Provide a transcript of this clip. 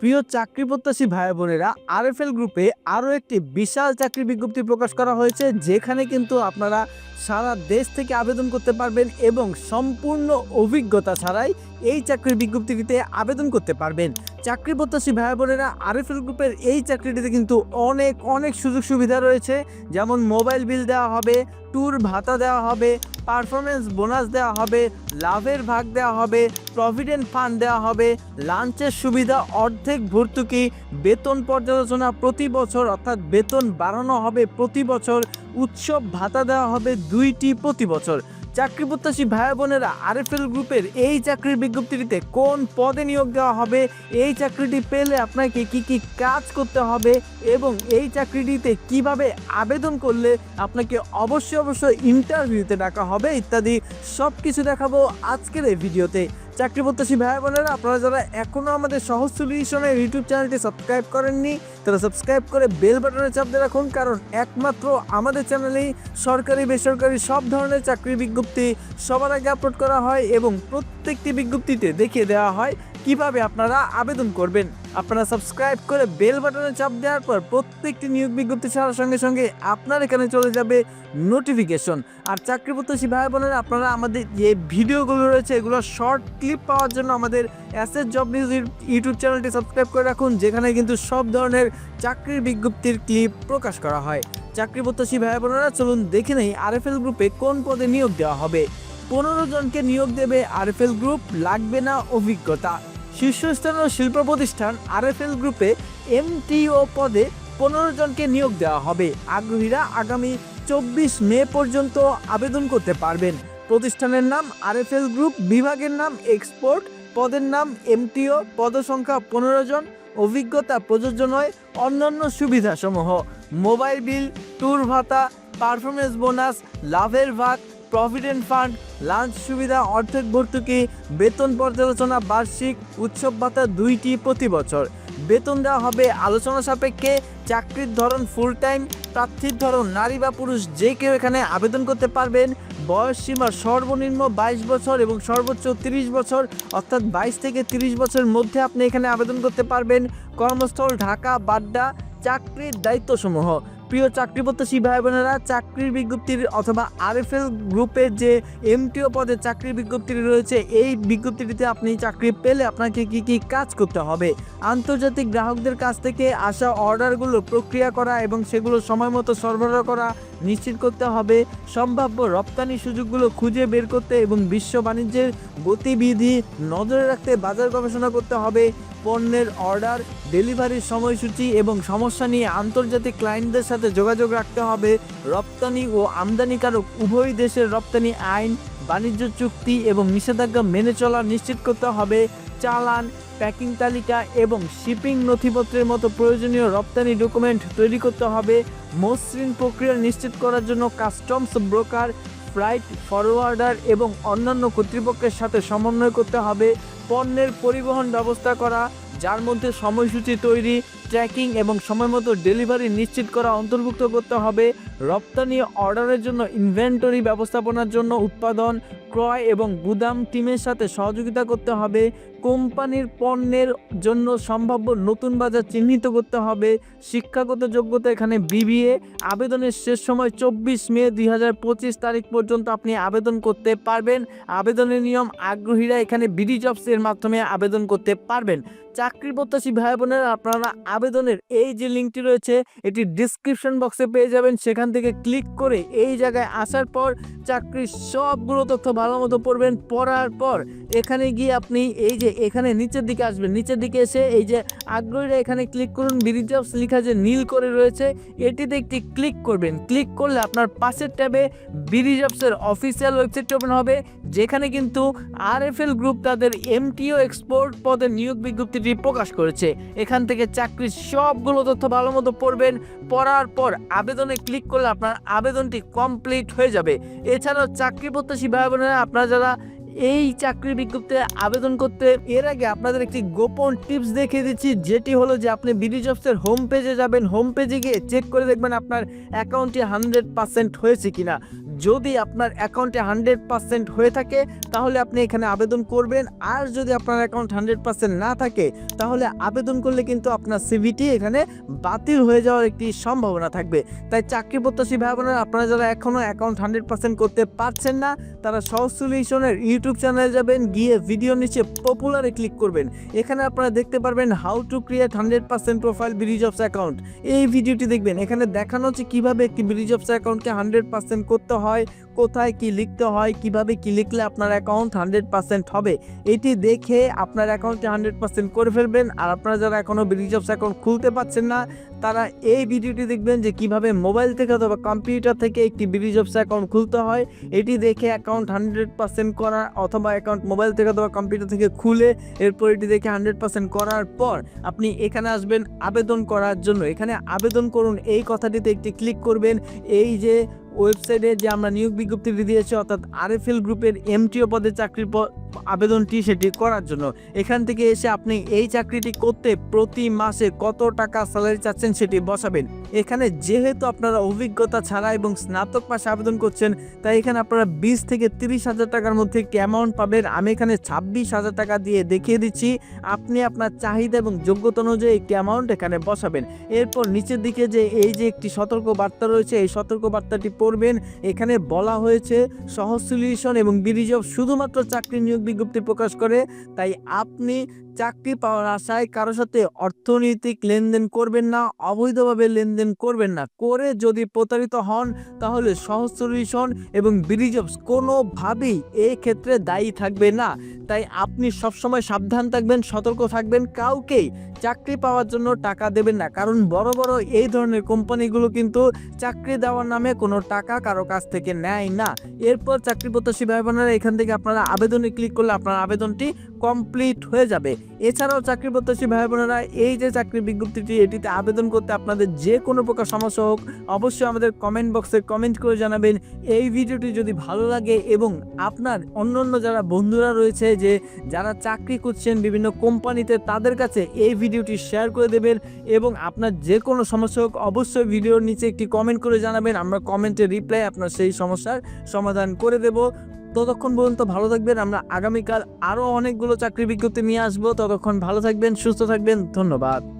প্রিয় চাকরি প্রত্যাশী ভাই বোনেরা আরএফএল গ্রুপে আরও একটি বিশাল চাকরি বিজ্ঞপ্তি প্রকাশ করা হয়েছে, যেখানে কিন্তু আপনারা সারা দেশ থেকে আবেদন করতে পারবেন এবং সম্পূর্ণ অভিজ্ঞতা ছাড়াই এই চাকরির বিজ্ঞপ্তিটিতে আবেদন করতে পারবেন। চাকরি প্রত্যাশী ভাই বোনেরা আরএফএল গ্রুপের এই চাকরিটিতে কিন্তু অনেক অনেক সুযোগ সুবিধা রয়েছে, যেমন মোবাইল বিল দেওয়া হবে ট্যুর ভাতা দেওয়া হবে পারফরমেন্স বোনাস দেওয়া হবে, লাভের ভাগ দেওয়া হবে প্রভিডেন্ট ফান্ড দেওয়া হবে লাঞ্চের সুবিধা, অর্ধেক ভর্তুকি, বেতন পর্যালোচনা প্রতি বছর, অর্থাৎ বেতন বাড়ানো হবে প্রতি বছর, উৎসব ভাতা দেওয়া হবে দুইটি প্রতি বছর। চাকরি প্রত্যাশী ভাই বোনেরা আরএফএল গ্রুপের এই চাকরির বিজ্ঞপ্তিটিতে কোন পদে নিয়োগ দেওয়া হবে, এই চাকরিটি পেলে আপনাকে কি কি কাজ করতে হবে এবং এই চাকরিটিতে কীভাবে আবেদন করলে আপনাকে অবশ্যই অবশ্যই ইন্টারভিউতে ডাকা হবে ইত্যাদি সব কিছু দেখাবো আজকের এই ভিডিওতে। চাকরি প্রত্যাশী ভাই বোনেরা, আপনারা যারা এখনও আমাদের সহজ সলিউশনের ইউটিউব চ্যানেলটি সাবস্ক্রাইব করেননি, তারা সাবস্ক্রাইব করে বেল বাটনে চাপ দিয়ে রাখুন, কারণ একমাত্র আমাদের চ্যানেলেই সরকারি, বেসরকারি সব ধরনের চাকরির বিজ্ঞপ্তি সবার আগে আপলোড করা হয় এবং প্রত্যেকটি বিজ্ঞপ্তিতে দেখিয়ে দেওয়া হয় কীভাবে আপনারা আবেদন করবেন। আপনারা সাবস্ক্রাইব করে বেল বাটনে চাপ দেওয়ার পর প্রত্যেকটি নিয়োগ বিজ্ঞপ্তি ছাড়ার সঙ্গে সঙ্গে আপনার এখানে চলে যাবে নোটিফিকেশন আর চাকরি প্রত্যাশী ভাই বোনেরা, আপনারা আমাদের যে ভিডিওগুলো রয়েছে, এগুলো শর্ট ক্লিপ পাওয়ার জন্য আমাদের অ্যাসেস জব নিউজ ইউটিউব চ্যানেলটি সাবস্ক্রাইব করে রাখুন, যেখানে কিন্তু সব ধরনের চাকরির বিজ্ঞপ্তির ক্লিপ প্রকাশ করা হয়। চাকরি প্রত্যাশী ভাই বোনেরা, চলুন দেখে নেই আরএফএল গ্রুপে কোন পদে নিয়োগ দেওয়া হবে। পনেরো জনকে নিয়োগ দেবে আরএফএল গ্রুপ, লাগবে না অভিজ্ঞতা। শীর্ষস্থানীয় শিল্প প্রতিষ্ঠান আরএফএল গ্রুপে এমটিও পদে পনেরো জনকে নিয়োগ দেওয়া হবে। আগ্রহীরা আগামী চব্বিশ মে পর্যন্ত আবেদন করতে পারবেন। প্রতিষ্ঠানের নাম আরএফএল গ্রুপ, বিভাগের নাম এক্সপোর্ট, পদের নাম এমটিও, পদসংখ্যা পনেরো জন, অভিজ্ঞতা প্রযোজ্য নয়, অন্যান্য সুবিধাসমূহ। মোবাইল বিল ট্যুর ভাতা, পারফরমেন্স বোনাস, লাভের ভাগ প্রভিডেন্ট ফান্ড লাঞ্চ সুবিধা অর্ধেক ভর্তুকি, বেতন পর্যালোচনা, বার্ষিক উৎসব ভাতা দুইটি প্রতি বছর। বেতন দেওয়া হবে আলোচনা সাপেক্ষে, চাকরির ধরন ফুল টাইম প্রার্থীর ধরন নারী বা পুরুষ যে কেউ এখানে আবেদন করতে পারবেন। বয়স সীমা সর্বনিম্ন বাইশ বছর এবং সর্বোচ্চ তিরিশ বছর, অর্থাৎ বাইশ থেকে তিরিশ বছরের মধ্যে আপনি এখানে আবেদন করতে পারবেন। কর্মস্থল, ঢাকা, বাড্ডা, চাকরির দায়িত্বসমূহ। প্রিয় চাকরি প্রত্যাশী ভাই বোনেরা চাকরির বিজ্ঞপ্তির অথবা আরএফএল গ্রুপের যে এমটিও পদে চাকরির বিজ্ঞপ্তিটি রয়েছে, এই বিজ্ঞপ্তিটিতে আপনি চাকরি পেলে আপনাকে কি কি কাজ করতে হবে? আন্তর্জাতিক গ্রাহকদের কাছ থেকে আসা অর্ডারগুলো প্রক্রিয়া করা এবং সেগুলো সময় মতো সরবরাহ করা নিশ্চিত করতে হবে। সম্ভাব্য রপ্তানি সুযোগগুলো খুঁজে বের করতে এবং বিশ্ব বাণিজ্যের গতিবিধি নজরে রাখতে বাজার গবেষণা করতে হবে। পণ্যের অর্ডার, ডেলিভারির সময়সূচি এবং সমস্যা নিয়ে আন্তর্জাতিক ক্লায়েন্টদের সাথে যোগাযোগ রাখতে হবে। রপ্তানি ও আমদানিকারক উভয় দেশের রপ্তানি আইন, বাণিজ্য চুক্তি এবং নিষেধাজ্ঞা মেনে চলা নিশ্চিত করতে হবে। চালান, প্যাকিং তালিকা এবং শিপিং নথিপত্রের মতো প্রয়োজনীয় রপ্তানি ডকুমেন্ট তৈরি করতে হবে। মসৃণ প্রক্রিয়া নিশ্চিত করার জন্য কাস্টমস ব্রোকার, ফ্লাইট ফরওয়ার্ডার এবং অন্যান্য কর্তৃপক্ষের সাথে সমন্বয় করতে হবে। পণ্যের পরিবহন ব্যবস্থা করা, যার মধ্যে সময়সূচি তৈরি ট্র্যাকিং এবং সময়মতো ডেলিভারি নিশ্চিত করা অন্তর্ভুক্ত করতে হবে। রপ্তানি অর্ডারের জন্য ইনভেন্টরি ব্যবস্থাপনার জন্য উৎপাদন, ক্রয় এবং গুদাম টিমের সাথে সহযোগিতা করতে হবে। কোম্পানির পণ্যের জন্য সম্ভাব্য নতুন বাজার চিহ্নিত করতে হবে। শিক্ষাগত যোগ্যতা এখানে বিবিএ আবেদনের শেষ সময় চব্বিশ মে দুই হাজার পঁচিশ তারিখ পর্যন্ত আপনি আবেদন করতে পারবেন। আবেদনের নিয়ম আগ্রহীরা এখানে বিডি জবসের মাধ্যমে আবেদন করতে পারবেন। চাকরি প্রত্যাশী ভাই বোনেরা আপনারা আবেদনের এই যে লিঙ্কটি রয়েছে, এটি ডিসক্রিপশন বক্সে পেয়ে যাবেন। সেখান থেকে ক্লিক করে এই জায়গায় আসার পর চাকরির সবগুলো তথ্য ভালো মতো পড়বেন। পড়ার পর এখানে গিয়ে আপনি এই যে এখানে নিচের দিকে আসবেন। নিচের দিকে এসে এই যে আগ্রহীরা এখানে ক্লিক করুন। বিডি জবস লেখা যে নীল করে রয়েছে, এটিতে একটি ক্লিক করবেন। ক্লিক করলে আপনার পাশের ট্যাবে বিডি জবসের অফিসিয়াল ওয়েবসাইট ওপেন হবে, যেখানে কিন্তু আরএফএল গ্রুপ তাদের এমটিও এক্সপোর্ট পদের নিয়োগ বিজ্ঞপ্তিটি প্রকাশ করেছে। এখান থেকে চাকরির সবগুলো তথ্য ভালো মতো পড়বেন। পড়ার পর আবেদনে ক্লিক করলে আপনার আবেদনটি কমপ্লিট হয়ে যাবে। এছাড়াও চাকরি প্রত্যাশী ভাই বোনেরা আপনারা যারা এই চাকরি বিজ্ঞপ্তিতে আবেদন করতে এর আগে আপনাদের একটি গোপন টিপস দেখিয়ে দিচ্ছি, যেটি হলো যে আপনি বিডি জবসের হোম পেজে যাবেন হোম পেজে গিয়ে চেক করে দেখবেন আপনার অ্যাকাউন্টটি হান্ড্রেড পার্সেন্ট হয়েছে কিনা। যদি আপনার অ্যাকাউন্টে হান্ড্রেড পার্সেন্ট হয়ে থাকে, তাহলে আপনি এখানে আবেদন করবেন। আর যদি আপনার অ্যাকাউন্ট হান্ড্রেড পার্সেন্ট না থাকে, তাহলে আবেদন করলে কিন্তু আপনার সিভিটি এখানে বাতিল হয়ে যাওয়ার একটি সম্ভাবনা থাকবে। তাই চাকরি প্রত্যাশী ভাই আপনারা যারা এখনও অ্যাকাউন্ট হান্ড্রেড পার্সেন্ট করতে পারছেন না, তারা সহজ সলিউশনের ইউটিউব চ্যানেলে যাবেন, গিয়ে ভিডিও নিচে পপুলারে ক্লিক করবেন। এখানে আপনারা দেখতে পারবেন how to create hundred percent profile Bridgeboss account এই ভিডিওটি দেখবেন, এখানে দেখানো হচ্ছে কীভাবে একটি ব্রিজ ব্রিজবস অ্যাকাউন্টকে হান্ড্রেড পার্সেন্ট করতে হয় কোথায় কি লিখতে হয়, কীভাবে কি লিখলে আপনার অ্যাকাউন্ট হান্ড্রেড পার্সেন্ট হবে, এটি দেখে আপনার অ্যাকাউন্টে হান্ড্রেড পার্সেন্ট করে ফেলবেন। আর আপনারা যারা এখনও ব্রিজবস অ্যাকাউন্ট খুলতে পারছেন না, তারা এই ভিডিওটি দেখবেন যে কীভাবে মোবাইল থেকে অথবা কম্পিউটার থেকে একটি ব্রিজবস অ্যাকাউন্ট খুলতে হয়। এটি দেখে অ্যাকাউন্ট হান্ড্রেড পার্সেন্ট করা অথবা অ্যাকাউন্ট মোবাইল থেকে অথবা কম্পিউটার থেকে খুলে এরপর এটি দেখে হান্ড্রেড পার্সেন্ট করার পর আপনি এখানে আসবেন আবেদন করার জন্য। এখানে আবেদন করুন, এই কথাটিতে একটি ক্লিক করবেন, এই যে ওয়েবসাইটে যে আমরা নিয়োগ বিজ্ঞপ্তিটি দিয়েছি, অর্থাৎ আরএফএল গ্রুপের এমটিও পদে চাকরির আবেদনটি সেটি করার জন্য। এখান থেকে এসে আপনি এই চাকরিটি করতে প্রতি মাসে কত টাকা স্যালারি চাচ্ছেন সেটি বসাবেন। এখানে যেহেতু আপনারা অভিজ্ঞতা ছাড়া এবং স্নাতক পাশে আবেদন করছেন, তাই এখানে আপনারা বিশ থেকে তিরিশ হাজার টাকার মধ্যে একটি অ্যামাউন্ট পাবেন। আমি এখানে ছাব্বিশ হাজার টাকা দিয়ে দেখিয়ে দিচ্ছি। আপনি আপনার চাহিদা এবং যোগ্যতা অনুযায়ী একটি অ্যামাউন্ট এখানে বসাবেন। এরপর নিচের দিকে যে এই যে একটি সতর্ক বার্তা রয়েছে, এই সতর্ক বার্তাটি পড়বেন এখানে বলা হয়েছে, সহজ সলিউশন এবং বিরিজব শুধুমাত্র চাকরি নিয়োগ বিজ্ঞপ্তি প্রকাশ করে, তাই আপনি চাকরি পাওয়ার আশায় কারোর সাথে অর্থনৈতিক লেনদেন করবেন না, অবৈধভাবে লেনদেন করবেন না। করে যদি প্রতারিত হন, তাহলে সহজ এবং বিরিজবস কোনোভাবেই এই ক্ষেত্রে দায়ী থাকবে না। তাই আপনি সবসময় সাবধান থাকবেন, সতর্ক থাকবেন, কাউকেই চাকরি পাওয়ার জন্য টাকা দেবেন না। কারণ বড় বড় এই ধরনের কোম্পানিগুলো কিন্তু চাকরি দেওয়ার নামে কোনো টাকা কারও কাছ থেকে নেয় না। এরপর চাকরি প্রত্যাশী ভাই বোনেরা এখান থেকে আপনারা আবেদনে ক্লিক করলে আপনার আবেদনটি কমপ্লিট হয়ে যাবে। এছাড়াও চাকরি প্রত্যাশী ভাই বোনেরা, এই যে চাকরি বিজ্ঞপ্তিটি, এটিতে আবেদন করতে আপনাদের যে কোনো প্রকার সমস্যা হোক, অবশ্যই আমাদের কমেন্ট বক্সে কমেন্ট করে জানাবেন। এই ভিডিওটি যদি ভালো লাগে এবং আপনার অন্য অন্য যারা বন্ধুরা রয়েছে যে, যারা চাকরি করছেন বিভিন্ন কোম্পানিতে, তাদের কাছে এই ভিডিওটি শেয়ার করে দেবেন এবং আপনার যে কোনো সমস্যা হোক, অবশ্যই ভিডিওর নিচে একটি কমেন্ট করে জানাবেন। আমরা কমেন্টে রিপ্লাই আপনার সেই সমস্যার সমাধান করে দেব। ততক্ষণ পর্যন্ত ভালো থাকবেন। আমরা আগামীকাল আরও অনেকগুলো চাকরি বিজ্ঞপ্তি নিয়ে আসব। ততক্ষণ ভালো থাকবেন, সুস্থ থাকবেন। ধন্যবাদ।